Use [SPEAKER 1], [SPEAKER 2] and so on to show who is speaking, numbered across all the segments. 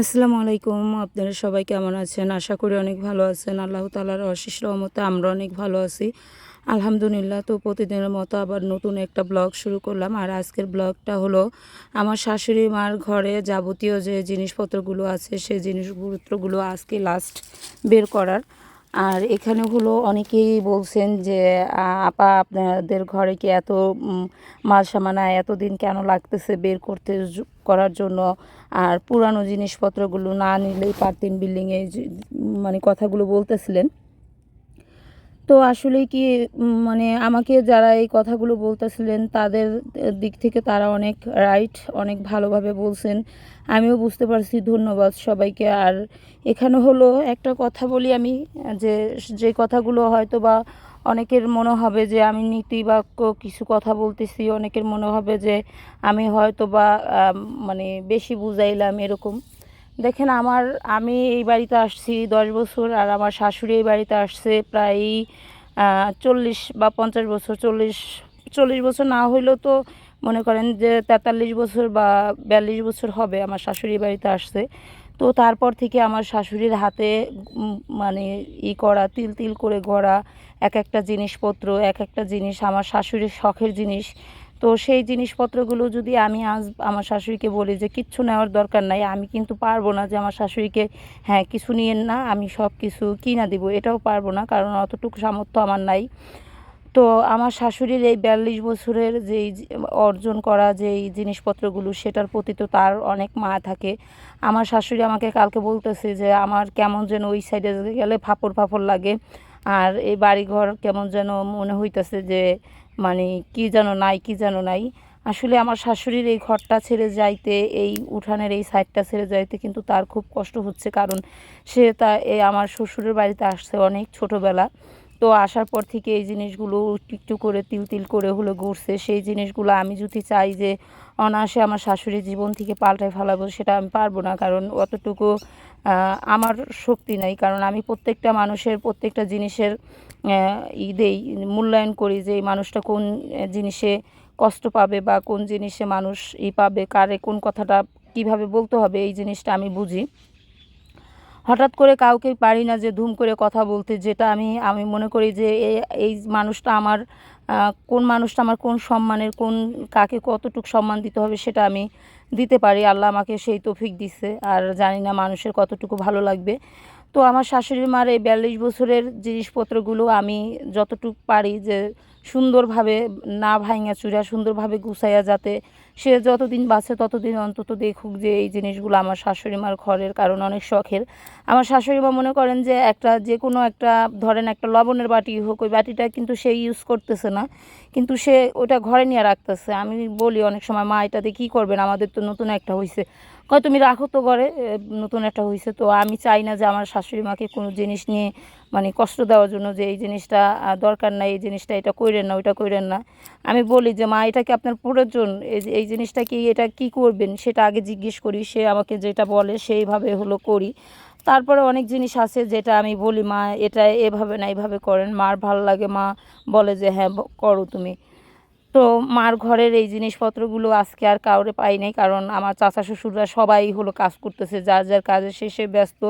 [SPEAKER 1] আসসালামু আলাইকুম, আপনারা সবাই কেমন আছেন? আশা করি অনেক ভালো আছেন। আল্লাহ তালার অশেষ রহমতে আমরা অনেক ভালো আছি। আলহামদুলিল্লাহ, তো প্রতিদিনের মতো আবার নতুন একটা ব্লগ শুরু করলাম। আর আজকের ব্লগটা হলো, আমার শাশুড়ি মার ঘরে যাবতীয় যে জিনিসপত্রগুলো আছে সেই জিনিসপত্রগুলো আজকে লাস্ট বের করার। আর এখানে হলো অনেকেই বলছেন যে আপা আপনাদের ঘরে কি এত মাল সামানা এতদিন কেন লাগতেছে বের করতে করার জন্য? আর পুরানো জিনিসপত্রগুলো না নিলেই পারতেন বিল্ডিংয়ে মানে কথাগুলো বলতেছিলেন। তো আসলে কি মানে আমাকে যারা এই কথাগুলো বলতেছিলেন, তাদের দিক থেকে তারা অনেক রাইট অনেক ভালোভাবে বলছেন। আমিও বুঝতে পারছি, ধন্যবাদ সবাইকে। আর এখানে হলো, একটা কথা বলি আমি, যে যে কথাগুলো হয়তো বা অনেকের মনে হবে যে আমি নীতি বাক্য কিছু কথা বলতেছি, অনেকের মনে হবে যে আমি হয়তো বা মানে বেশি বুঝাইলাম এরকম। দেখেন আমার, আমি এই বাড়িতে আসছি দশ বছর আর আমার শাশুড়ি এই বাড়িতে আসছে প্রায় চল্লিশ বা পঞ্চাশ বছর, চল্লিশ চল্লিশ বছর না হইলেও তো মনে করেন যে তেতাল্লিশ বছর বা বিয়াল্লিশ বছর হবে আমার শাশুড়ি বাড়িতে আসছে। তো তারপর থেকে আমার শাশুড়ির হাতে মানে ই করা, তিল তিল করে গড়া, এক একটা জিনিসপত্র, এক একটা জিনিস, আমার শাশুড়ির শখের জিনিস তো সেই জিনিসপত্রগুলো যদি আমি আজ আমার শাশুড়িকে বলি যে কিচ্ছু নেওয়ার দরকার নাই, আমি কিন্তু পারব না যে আমার শাশুড়িকে হ্যাঁ কিছু নিয়ে না আমি সব কিছু কিনা দিব, এটাও পারব না কারণ অতটুকু সামর্থ্য আমার নাই। তো আমার শাশুড়ির এই বিয়াল্লিশ বছরের যেই অর্জন করা যেই জিনিসপত্রগুলো সেটার প্রতি তো তার অনেক মায়া থাকে। আমার শাশুড়ি আমাকে কালকে বলতেছে যে আমার কেমন যেন ওই সাইডে গেলে ফাপড় ফাপড় লাগে, আর এই বাড়িঘর কেমন যেন মনে হইতেছে যে মানে কি যেন নাই, কি যেন নাই। আসলে আমার শাশুড়ির এই ঘরটা ছেড়ে যাইতে, এই উঠানের এই সাইডটা ছেড়ে যাইতে কিন্তু তার খুব কষ্ট হচ্ছে। কারণ সে তা আমার শ্বশুরের বাড়িতে আসছে অনেক ছোটোবেলা। তো আসার পর থেকে এই জিনিসগুলো একটু করে তিল তিল করে হলো ঘুরছে। সেই জিনিসগুলো আমি যদি চাই যে অনায়াসে আমার শাশুড়ির জীবন থেকে পাল্টায় ফেলাবো, সেটা আমি পারব না। কারণ অতটুকু আমার শক্তি নাই। কারণ আমি প্রত্যেকটা মানুষের প্রত্যেকটা জিনিসের ই দেই, মূল্যায়ন করি যে এই মানুষটা কোন জিনিসে কষ্ট পাবে বা কোন জিনিসে মানুষ ই পাবে, কারে কোন কথাটা কীভাবে বলতে হবে, এই জিনিসটা আমি বুঝি। হঠাৎ করে কাউকে পারি না যে ধুম করে কথা বলতে, যেটা আমি আমি মনে করি যে এই মানুষটা আমার কোন মানুষটা আমার কোন সম্মানের, কোন কাকে কতটুকু সম্মান দিতে হবে সেটা আমি দিতে পারি। আল্লাহ আমাকে সেই তৌফিক দিচ্ছে আর জানি না মানুষের কতটুকু ভালো লাগবে। তো আমার শাশুড়ি মার এই বিয়াল্লিশ বছরের জিনিসপত্রগুলো আমি যতটুকু পারি যে সুন্দরভাবে না ভাঙা চুরা সুন্দরভাবে গুছাইয়া যাতে সে যতদিন বাঁচে ততদিন অন্তত দেখুক যে এই জিনিসগুলো আমার শাশুড়ি মার ঘরের কারণ অনেক শখের। আমার শাশুড়ি মা মনে করেন যে একটা যে কোনো একটা, ধরেন একটা লবণের বাটি হোক, ওই বাটিটা কিন্তু সে ইউজ করতেছে না। কিন্তু সে ওটা ঘরে নিয়ে রাখতেছে। আমি বলি অনেক সময়, মা এটাতে কী করবেন? আমাদের তো নতুন একটা হয়েছে কয়, তুমি রাখো তো ঘরে নতুন একটা হয়েছে তো আমি চাই না যে আমার শাশুড়ি মাকে কোনো জিনিস নিয়ে মানে কষ্ট দেওয়ার জন্য যে এই জিনিসটা দরকার নাই, এই জিনিসটা এটা কইরেন না, ওইটা কইরেন না। আমি বলি যে, মা, এটা কি আপনার প্রয়োজন? এই জিনিসটা কি এটা কি করবেন? সেটা আগে জিজ্ঞেস করি, সে আমাকে যেটা বলে সেইভাবে হলো করি। তারপরে অনেক জিনিস আছে যেটা আমি বলি, মা, এটা এভাবে না, এভাবে করেন। মার ভালো লাগে, মা বলে যে হ্যাঁ করো তুমি। তো মার ঘরের এই জিনিসপত্রগুলো আজকে আর কাউরে পাই নাই, কারণ আমার চাচা শ্বশুররা সবাই হলো কাজ করতেছে, যার যার কাজে শেষে ব্যস্ত।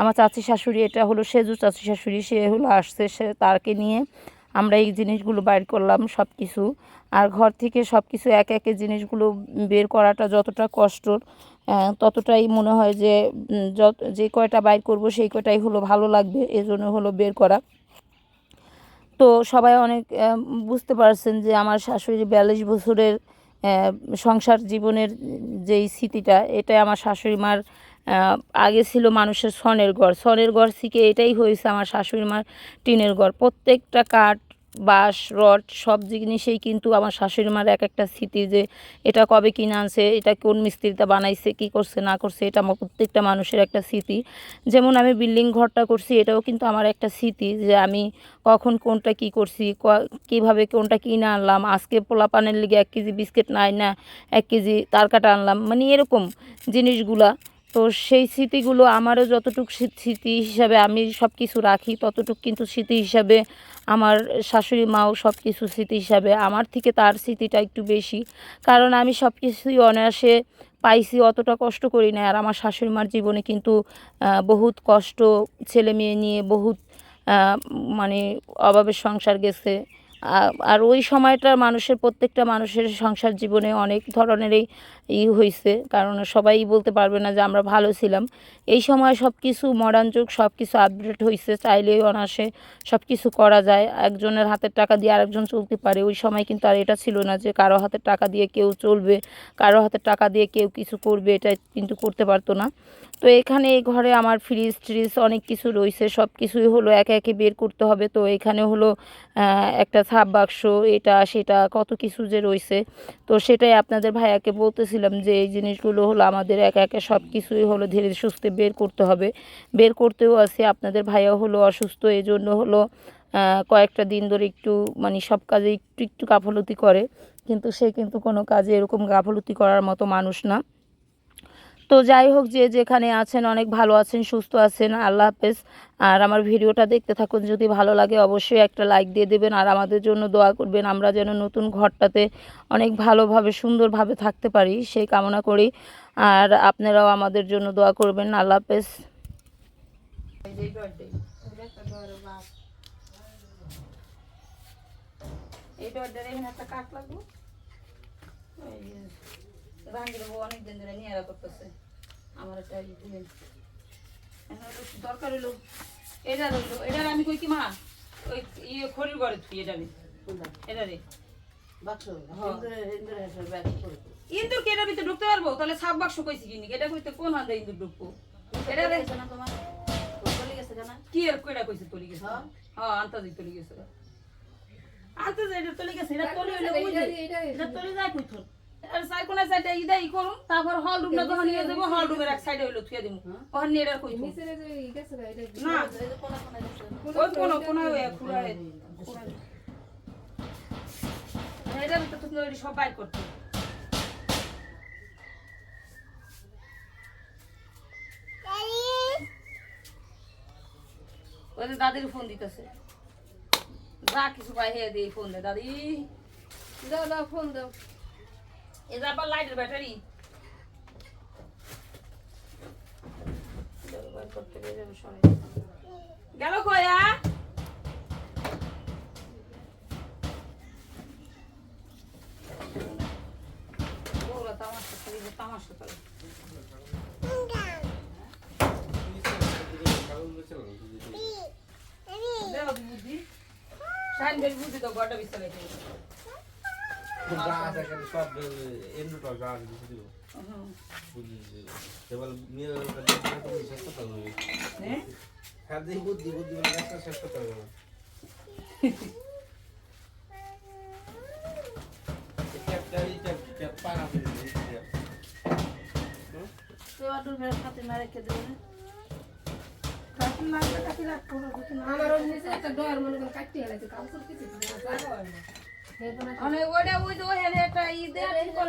[SPEAKER 1] আমার চাচি শাশুড়ি, এটা হলো সেজু চাচি শাশুড়ি, সে হলো আসছে, সে তারকে নিয়ে আমরা এই জিনিসগুলো বাইর করলাম সব কিছু আর ঘর থেকে সব কিছু এক একে জিনিসগুলো বের করাটা যতটা কষ্টর ততটাই মনে হয় যে যত, যে কয়টা বাইর করব সেই কয়টাই হলো ভালো লাগবে, এজন্য হলো বের করা। তো সবাই অনেক বুঝতে পারছেন যে আমার শাশুড়ির বিয়াল্লিশ বছরের সংসার জীবনের যেই স্মৃতিটা, এটাই আমার শাশুড়ি মার আগে ছিল মানুষের সনের ঘর। সনের ঘর শিখে এটাই হয়েছে আমার শাশুড়ি মার টিনের ঘর। প্রত্যেকটা কাঠ বাঁশ, রড, সব জিনিসেই কিন্তু আমার শাশুড়ি মার এক একটা স্মৃতি যে এটা কবে কিনে আনছে, এটা কোন মিস্ত্রিটা বানাইছে, কি করছে, না করছে, এটা আমার প্রত্যেকটা মানুষের একটা স্মৃতি। যেমন আমি বিল্ডিং ঘরটা করছি, এটাও কিন্তু আমার একটা স্মৃতি যে আমি কখন কোনটা কি করছি কীভাবে কোনটা কিনে আনলাম, আজকে পোলা পানের লিগে এক কেজি বিস্কিট নাই না, এক কেজি তার কাটা আনলাম মানে এরকম জিনিসগুলা। তো সেই স্মৃতিগুলো আমারও যতটুকু স্মৃতি হিসাবে আমি সব কিছু রাখি, ততটুকু কিন্তু স্মৃতি হিসাবে আমার শাশুড়ি মাও সব কিছু স্মৃতি হিসাবে আমার থেকে তার স্মৃতিটা একটু বেশি। কারণ আমি সব কিছুই অনায়াসে পাইছি, অতটা কষ্ট করি না আর আমার শাশুড়ি মার জীবনে কিন্তু বহুত কষ্ট ছেলে মেয়ে নিয়ে বহুত মানে অভাবের সংসার গেছে। আর ওই সময়টা মানুষের, প্রত্যেকটা মানুষের সংসার জীবনে অনেক ধরনেরই ই হয়েছে কারণ সবাই বলতে পারবে না যে আমরা ভালো ছিলাম। এই সময় সব কিছু মডার্ন যুগ সব কিছু আপডেট হয়েছে চাইলেই অনাসে সব কিছু করা যায়। একজনের হাতের টাকা দিয়ে আরেকজন চলতে পারে, ওই সময় কিন্তু আর এটা ছিল না যে কারও হাতের টাকা দিয়ে কেউ চলবে, কারও হাতের টাকা দিয়ে কেউ কিছু করবে, এটা কিন্তু করতে পারতো না। তো এখানে এই ঘরে আমার ফ্রিজ ট্রিজ অনেক কিছু রয়েছে সব কিছুই হলো একে একে বের করতে হবে। তো এখানে হলো একটা ছাপ বাক্স, এটা, সেটা, কত কিছু যে রয়েছে তো সেটাই আপনাদের ভাইয়াকে বলতেছিলাম যে এই জিনিসগুলো হলো আমাদের একা একা সব কিছুই হলো ধীরে সুস্থে বের করতে হবে। বের করতেও আছে, আপনাদের ভাইয়া হলো অসুস্থ এই জন্য হলো কয়েকটা দিন ধরে একটু মানে সব কাজে একটু একটু গাফলতি করে। কিন্তু সে কিন্তু কোনো কাজে এরকম গাফলতি করার মতো মানুষ না। তো যাই হোক, যে যেখানে আছেন, অনেক ভালো আছেন, সুস্থ আছেন, আল্লাহ হাফেজ। আর আমার ভিডিওটা দেখতে থাকুন, যদি ভালো লাগে অবশ্যই একটা লাইক দিয়ে দেবেন। আর আমাদের জন্য দোয়া করবেন, আমরা যেন নতুন ঘরটাতে অনেক ভালোভাবে, সুন্দরভাবে থাকতে পারি সেই কামনা করি। আর আপনারাও আমাদের জন্য দোয়া করবেন, আল্লাহ হাফেজ। এখানে একটা অনেক দিন ধরে নিয়ে করতেছে। আমার একটা ই দিলেন দরকার হইল। এটা রইল এটার আমি কই কি মা? ওই ইয়ে খড়ির ঘরে তুই এটা রে এটা রে ইন্দুর কে এটার ভিতরে ঢুকতে পারব? তাহলে সাপ বাক্স কইছি কিনি এটা কইতে কোন হান্দা ইন্দুর ঢুকবো? এটা রে কি এর কইটা কইছে তলি গেছে? হ্যাঁ। আন্তাজি তলি গেছে। আন্তাজি এটা তলি গেছে এটা তলি হইল এটা তলি যায় আর সাই কোনা সাইডে ইদা ই করুম তারপর হল রুম যখন নিয়ে যাব হল রুমের এক সাইডে হইল থুয়ে দিমু। ওখানে নিয়ে এটা কইতো না ওই কোন কোন ওই এটা তো তুমি সব বাইর করতে। ওদের দাদির ফোন দিতেছে। যা কিছু পাই হে দিয়ে ফোন দে দাদি।
[SPEAKER 2] দাও দাও ফোন দাও।
[SPEAKER 1] এটা আবার লাইটের ব্যাটারি গেল কয়া তামাশা করি বুদ্ধি বের বুদ্ধি তো গড়টা বিস্তার
[SPEAKER 3] বুদ্ধি বুদ্ধি গাছটা শেষ করতে হবে
[SPEAKER 2] আমার মনে করেন কাটতে গেছে কাউন্সিল কিছু
[SPEAKER 1] মানে ওইটা ওই যে একটা ই দেয়া
[SPEAKER 2] কর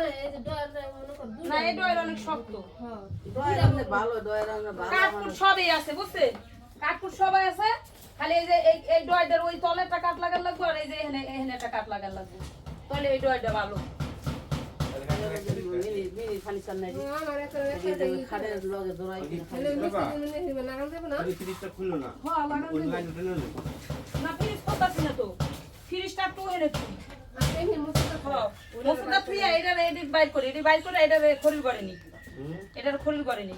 [SPEAKER 1] না এই ডয়ের অনেক শক্ত।
[SPEAKER 2] হ্যাঁ।
[SPEAKER 1] কাঠকুট সবই আছে বুঝছে? কাঠকুট সবাই আছে খালি এই যে এই এই ওই তলে একটা লাগার লাগবে আর এই যে এখানে এখানে একটা কাঠ লাগার লাগবে। তাহলে এই ডয়েরটা ভালো।
[SPEAKER 2] আমার একটা একটা একটা ই করে। তাহলে মিষ্টি মানে হিমে লাগান যাবে না
[SPEAKER 1] হ্যাঁ ফ্রিজ করতেছি তো? ফ্রিজটা এনে তুই এটা বাইর করি বাইর করে এটা করে নি এটার করে নি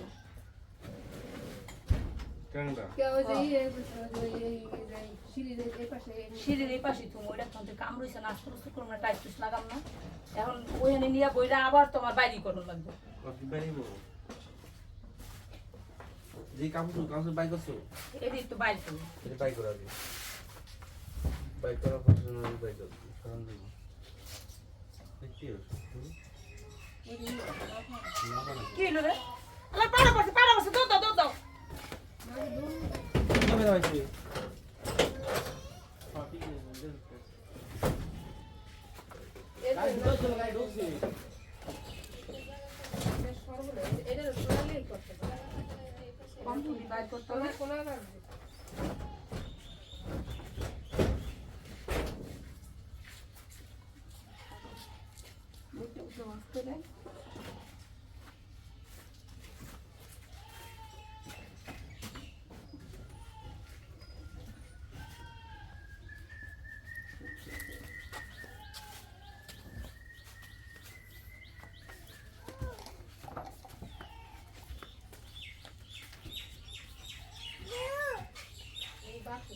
[SPEAKER 2] সিঁড়ির এই- পাশে এই-
[SPEAKER 1] সিঁড়ির এই পাশে তুমি ওইটা তোমাদের কাম রয়েছে না আস্তে আস্তে করব না টাইট টুস লাগাম না। এখন ওইখানে নিয়ে বইটা আবার তোমার বাইরে করুন লাগবে।
[SPEAKER 3] যে বাই করছ?
[SPEAKER 1] তো বাইর করুন।
[SPEAKER 3] বাই করা বাই করা পছন্দ বাই করো সরঞ্জাম দেবো দেখতে না না
[SPEAKER 1] কি হলো? রে? আলা পাড়া পাশে পাড়া পাশে দাও দাও। দাও দাও
[SPEAKER 3] কবে হয়েছে
[SPEAKER 2] এটা সর্বনাশ। এটা সোনালির করতে পারে।
[SPEAKER 1] কম তুমি বাইর করতে হবে
[SPEAKER 2] তোমার কোনা লাগবে।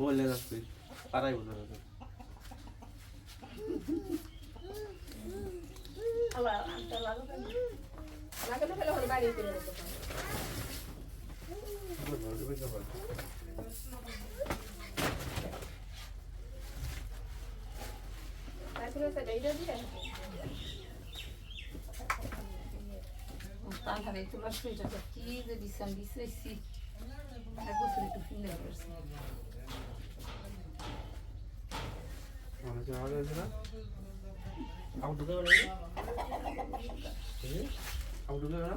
[SPEAKER 3] মোবাইলে রাখছি পারাই বলে রাখছি
[SPEAKER 2] লাগানো ফেলে হলে বাড়ি করে দিতে পারে তারপরে সেটা এইটা দিয়ে তাড়াতাড়ি তোলার সুইটাটা কি যে দিচ্ছেন দিচ্ছি এক বছর একটু ফিরে করছি
[SPEAKER 3] মনে হচ্ছে আওয়াজ হয়েছে না আউট ঢুকে গেল আউট ঢুকে গেল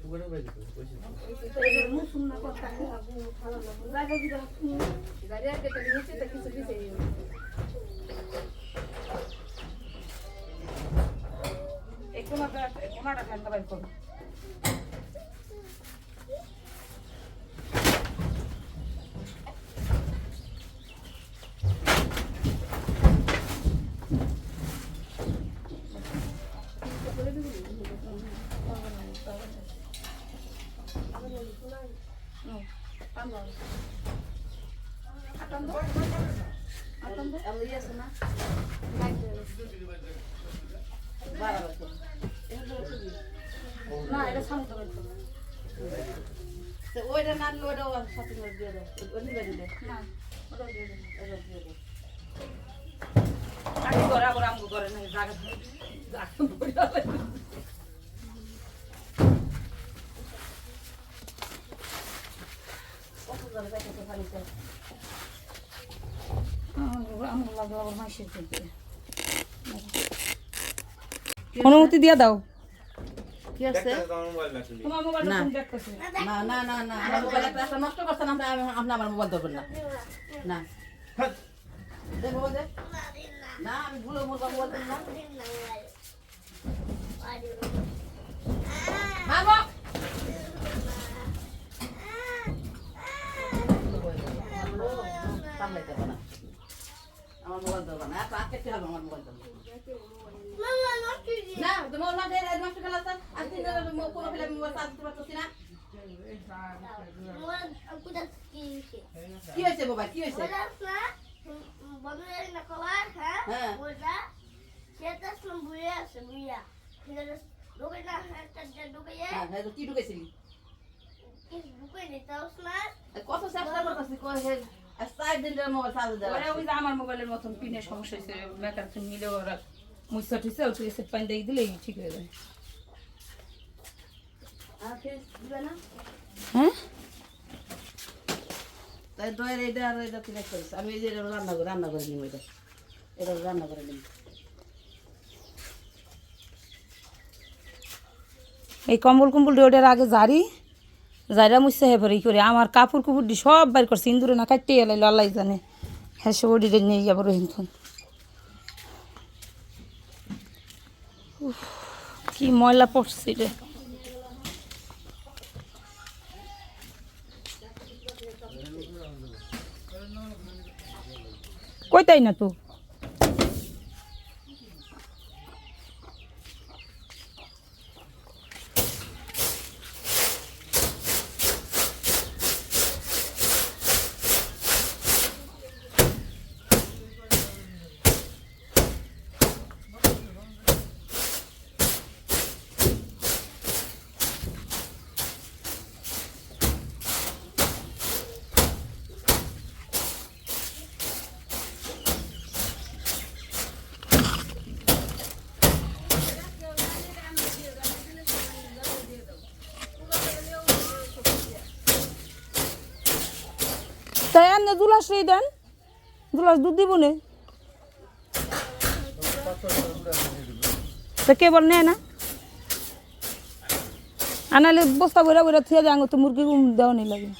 [SPEAKER 3] সুগারে পাইছি তো বলছি তো।
[SPEAKER 1] কোনাটা ঠান্ডা বাইর করো না, এটা সামনে
[SPEAKER 4] ওইটা না ওইটা সাথে দিয়ে দাও ওই দিলে
[SPEAKER 1] না ওটা দিয়ে দেন
[SPEAKER 4] ওটা দিয়ে দাও
[SPEAKER 1] আগে করে আবার আমগো করে না জায়গা জায়গা পড়ে যাবে
[SPEAKER 4] কত করে দেখতে পারি তো
[SPEAKER 1] আমগো লাগল আবার মাসের দিকে অনুমতি দিয়ে দাও।
[SPEAKER 4] কি আছে?
[SPEAKER 3] আমার মোবাইল রাখছি
[SPEAKER 1] তোমার মোবাইল
[SPEAKER 4] না। না না না না মোবাইল নষ্ট করছেন আমরা আমি- আপনি আমার মোবাইল ধরবেন না। না। দে মোবাইল না আমি ভুলে মোবাইল না মারবো সামলাইতে পারে না আমার মোবাইল ধরবে না এত আটকে হবে আমার মোবাইল ধরবে না তোমার না দেয় নষ্ট খেলা স্যার আজ তিন দিন কোনো ফেলে মোবাইল চার্জ দিতে পারতেছি না। কি হয়েছে বাবা কি হয়েছে? হ্যাঁ। হ্যাঁ হ্যাঁ কি ঢুকেছিলি? কত চেষ্টা
[SPEAKER 1] আমার মোবাইলের মতন পিনের সমস্যা হয়েছে মেকার মিলে ওরা মুসা টুসা ওকে এসে পানি দিয়ে ঠিক হয়ে যায়
[SPEAKER 4] আর ফির দিবে না?
[SPEAKER 1] হ্যাঁ
[SPEAKER 4] তাই দয়ের এটা আর এটা আমি এই যে এটা রান্না করে রান্না করে নিব এটা। এটা রান্না করে নিব।
[SPEAKER 1] এই কম্বল কুম্বল ওটার আগে জারি। জারিরা মুসা হে পরে করে, আমার কাপড় কুপুর দি সব বাইর করছে, ইন্দুরে না কাটতে এলাই আল্লাহ জানে। হ্যাঁ সে ওডিরে নিয়ে যাব রহিনখন কি ময়লা পড়ছে রে। কই তাই না তো? রেই দেন। গ্লাস দুধ দিব নে। তো কেবল নেয় না? আনালে বস্তা বইরা বইরা থুয়ে যাঙ্গ তো মুরগি দেওয়া নেই লাগে।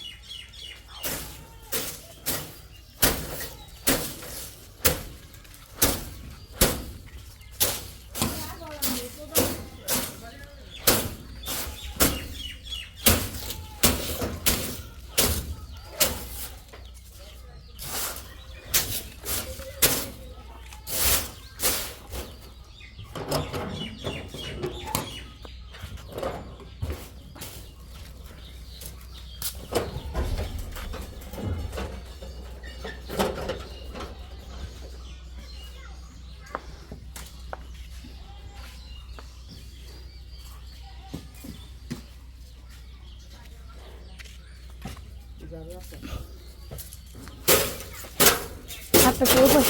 [SPEAKER 1] হাতটা কেউ না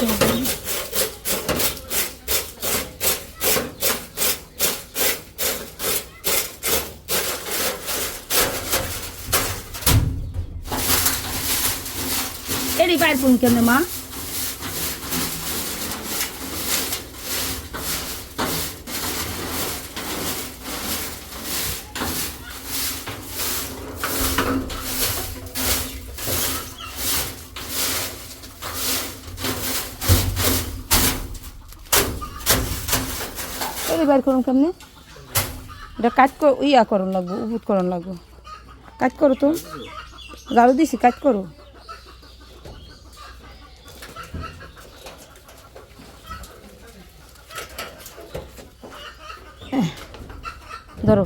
[SPEAKER 1] এডি পায়ের পুন কেমনে মা। এডি বাইর করুন কেমনি? এটা কাজ ইয়া করুন লাগবো উপুত করুন লাগবো। কাজ করো তো। গাড়ু দিছি, কাজ করো। ধরো।